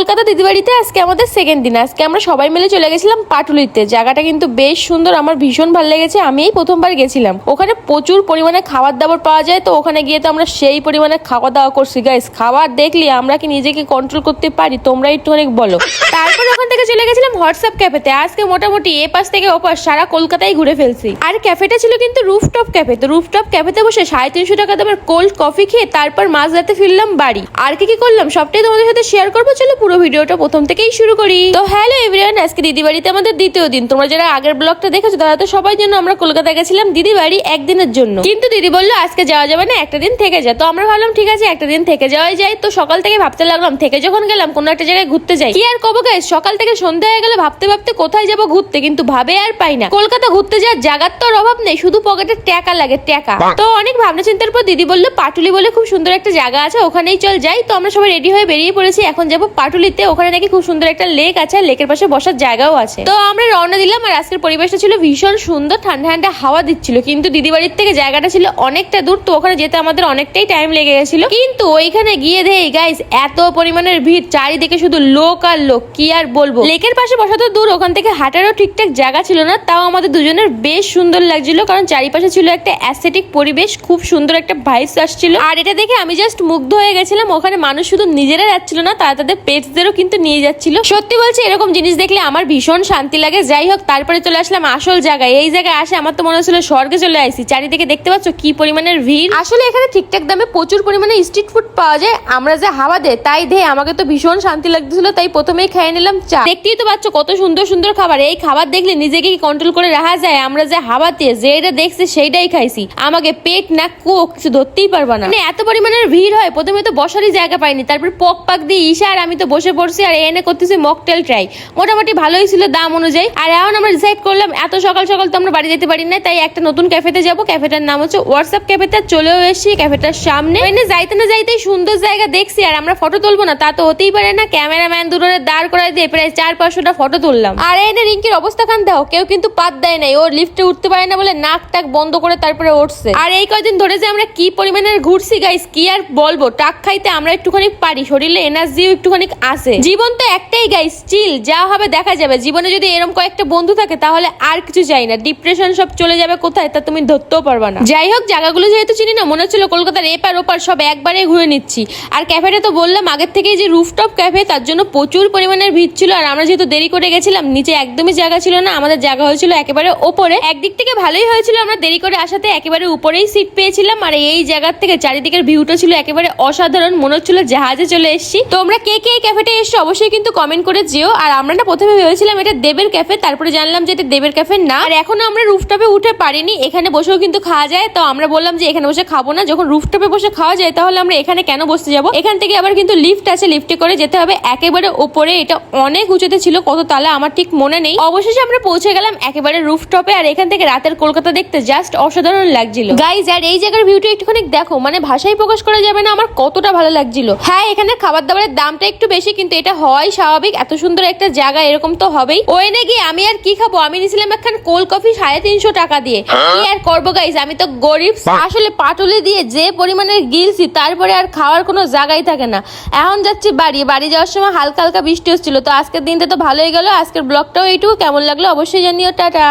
কলকাতা দিদিবাড়িতে আজকে আমাদের সেকেন্ড দিন। আজকে আমরা সবাই মিলে চলে গেছিলাম পাটুলিতে। জায়গাটা কিন্তু বেশ সুন্দর, আমার ভীষণ ভালো লেগেছে। আমি এই প্রথমবার গেছিলাম। ওখানে প্রচুর পরিমাণে খাবার দাবার পাওয়া যায়, তো ওখানে গিয়ে তো আমরা সেই পরিমাণে খাওয়া দাওয়া করছি। গাইস খাবার দেখলে আমরা কি নিজেকে কন্ট্রোল করতে পারি? তোমরা একটু অনেক বলো। তারপর ওখান থেকে চলে গেছিলাম হোয়াটসঅ্যাপ ক্যাফেতে। আজকে মোটামুটি এ পাশ থেকে ও পাশ সারা কলকাতায় ঘুরে ফেলছি। আর ক্যাফেটা ছিল কিন্তু রুফটপ ক্যাফে। তো রুফটপ ক্যাফেতে বসে সাড়ে তিনশো টাকা দামের কোল্ড কফি খেয়ে তারপর মাঝ রাতে ফিরলাম বাড়ি। আর কি কি করলাম সবটাই তোমাদের সাথে শেয়ার করব। চলো পুরো ভিডিওটা প্রথম থেকেই শুরু করি। তো হ্যালো এভরিওয়ান আজকে দিদি বাড়িতে আমাদের দ্বিতীয় দিন। তোমরা যারা আগের ব্লগটা দেখেছ, তারা তো সবাই জন্য আমরা কলকাতায় গেছিলাম দিদি বাড়ি একদিনের জন্য। কিন্তু দিদি বলল, আজকে যাওয়া যাবে না, একটা দিন থেকে যা। তো আমরা ভাবলাম, ঠিক আছে, একটা দিন থেকে যাওয়াই যায়। তো সকাল থেকে ভাবতে লাগলাম, থেকে যখন গেলাম, কোনো একটা জায়গায় ঘুরতে যাই। কি আর কবো গাইস সকাল থেকে সন্ধ্যা হয়ে গেলে ভাবতে ভাবতে কোথায় যাব ঘুরতে কিন্তু ভাবে আর পাই না। কলকাতা ঘুরতে যাওয়ার জায়গার তো অভাব নেই শুধু পকেটে টাকা লাগে টাকা। তো অনেক ভাবনা চিন্তার পর দিদি বলল পাটুলি বলে খুব সুন্দর একটা জায়গা আছে ওখানেই চল যাই। তো আমরা সবাই রেডি হয়ে বেরিয়ে পড়েছি এখন যাব পাটুলিতে। ওখানে নাকি খুব সুন্দর একটা লেক আছে আর লেকের পাশে বসার জায়গাও আছে। তো আমরা রওনা দিলাম আর আজকের পরিবেশটা ছিল ভীষণ সুন্দর ঠান্ডা ঠান্ডা হাওয়া দিচ্ছিল কিন্তু দিদি বাড়ির থেকে জায়গাটা ছিল অনেকটা দূর তো ওখানে যেতে আমাদের অনেকটাই টাইম লেগে গেছিল। কিন্তু ওইখানে গিয়ে দেই গাইস এত পরিমাণের ভিড় চারিদিকে শুধু লোক আর লোক কি আর বলব। লেকের পাশে বসা তো দূর ওখান থেকে হাঁটারও ঠিকঠাক জায়গা ছিল না তাও আমাদের দুজনের বেশ সুন্দর লাগছিল কারণ চারিপাশে ছিল একটা অ্যাস্থেটিক পরিবেশ খুব সুন্দর একটা ভাইস আসছিল। আর এটা দেখে আমি জাস্ট মুগ্ধ হয়ে গেছিলাম ওখানে মানুষ শুধু নিজেরা যাচ্ছিল না তারা তাদের পেটসদেরও কিন্তু নিয়ে যাচ্ছিল। সত্যি বলছি এরকম জিনিস দেখলে আমার ভীষণ শান্তি লাগে। যাই হোক তারপরে চলে আসলাম আসল জায়গায়। এই জায়গায় আসে আমার তো মনে হচ্ছিল স্বর্গে চলে আসি চারিদিকে দেখতে পাচ্ছ কি পরিমাণের ভিড়। আসলে এখানে ঠিকঠাক দামে প্রচুর পরিমাণে স্ট্রিট ফুড পাওয়া যায়। আমরা যে হাওয়া দে তাই দে আমাকে তো ভীষণ শান্তি লাগতেছিল তাই প্রথমেই খেয়ে নিলাম চা। দেখতেই তো পাচ্ছ কত সুন্দর সুন্দর খাবার। এই খাবার দেখলে নিজেকে কন্ট্রোল করে রাখা যায়। আমরা যে হাওয়াতে যেটা দেখছি সেইটাই খাইছি। আমাকে পেট না কোক, কিছু ধরতেই পারবা না। মানে এত পরিমাণের ভিড় হয়, প্রথমে তো বসারই জায়গা পাইনি। তারপর পক পাক দিয়ে ঈশা আর আমি তো বসে পড়ছি আর এনে করতেছি মকটেল ট্রাই মোটামুটি ভালোই ছিল দাম অনুযায়ী। আর এখন আমরা ডিসাইড করলাম, এত সকাল সকাল তো আমরা বাড়ি যেতে পারি না। তাই একটা নতুন ক্যাফেতে যাব। ক্যাফেটার নাম হচ্ছে হোয়াটসঅ্যাপ ক্যাফেতে চলেও এসেছি। ক্যাফেটার সামনে। যাইতে না যাইতেই সুন্দর জায়গা দেখছি। আর আমরা ফটো তুলবো না, তা তো হতেই পারে না। ক্যামেরাম্যান দূরে দাঁড় করাই দিয়ে প্রায় চার পাঁচশোটা ফটো তুললাম। আর এনে রিঙ্কির অবস্থা খান, দেখো, কেউ কিন্তু পাত দেয় নাই। ওর লিফটে উঠতে পারে না বলে নাক টাক বন্ধ করে তারপরে উঠছে আর এই কয়দিন ধরে যে আমরা কি পরিমাণের ঘুরছি গাইস কি আর বলব? টাক খাইতে আমরা একটুখানি পারি, শরীরে এনার্জিও একটুখানি আছে। জীবন তো একটাই গাইস চিল যা হবে দেখা যাবে। জীবনে যদি এরকম কয়েকটা বন্ধু থাকে, তাহলে আর কিছু চাই না। ডিপ্রেশন সব চলে যাবে কোথায়, তা তুমি ধরতেও পারবা না। যাই হোক, জায়গাগুলো যেহেতু চিনি না, মনে হচ্ছিল কলকাতার এপার ওপার সব একবারে ঘুরে নিচ্ছি। আর ক্যাফেটা তো বললাম, আগের থেকেই যে রুফটপ ক্যাফে তার জন্য প্রচুর পরিমাণের ভিড় ছিল, আর আমরা যেহেতু দেরি করে গেছিলাম, নিচে একদমই জায়গা ছিল না, আমাদের জায়গা হয়েছিল একেবারে ওপরে। একদিক থেকে ভালোই হয়েছিল, আমরা দেরি করে আসাতে একেবারে উপরেই সিট পেয়েছিলাম, আর এই জায়গার থেকে চারিদিকের ভিউটা ছিল একেবারে অসাধারণ, মনে হচ্ছিল জাহাজে চলে এসেছি। তোমরা কে কে এই ক্যাফেতে এসছো অবশ্যই কিন্তু কমেন্ট করে যেও, আর আমরা না প্রথমে ভেবেছিলাম এটা দেবের ক্যাফে তারপরে জানলাম যে এটা দেবের ক্যাফে না। আর এখনও আমরা রুফটপে উঠে পারিনি, এখানে বসেও কিন্তু খাওয়া যায়, তো আমরা বললাম যে এখানে বসে খাব না, যখন রুফটপে বসে খাওয়া যায়, তাহলে আমরা এখানে কেন বসতে যাব? এখান থেকে আবার কিন্তু লিফট আছে লিফটে করে যেতে হবে, একেবারে ওপরে, এটা অনেক উঁচুতে ছিল কত তালা আমার ঠিক মনে নেই। অবশেষে আমরা পৌঁছে গেলাম একেবারে রুফটপে আর এখান থেকে রাতের কলকাতা দেখতে জাস্ট অসাধারণ লাগছিল। গাইজ আর এই জায়গার ভিউটা একটুখানি দেখো মানে ভাষায় প্রকাশ করা যাবে না আমার কতটা ভালো লাগছিল। হ্যাঁ এখানে খাবার দাবারের দামটা একটু বেশি কিন্তু এটা হয় স্বাভাবিক এত সুন্দর একটা জায়গা এরকম তো হবেই। ওয়েনে গিয়ে আমি আর কি খাব? আমি নিয়েছিলাম একখান কোল্ড কফি সাড়ে তিনশো টাকা দিয়ে। কি আর করব গাইজ আমি তো গরিব আসলে পাটুলি দিয়ে যে পরিমাণের গিলছি তারপরে আর খাওয়ার কোনো জায়গাই থাকে না। এখন যাচ্ছি বাড়ি বাড়ি যাওয়ার সময় হালকা হালকা বৃষ্টি হচ্ছিল তো আজকের দিনটা তো ভালোই গেল। আজকের ব্লগটাও এইটুকু। কেমন লাগল অবশ্যই জানিও। টাটা।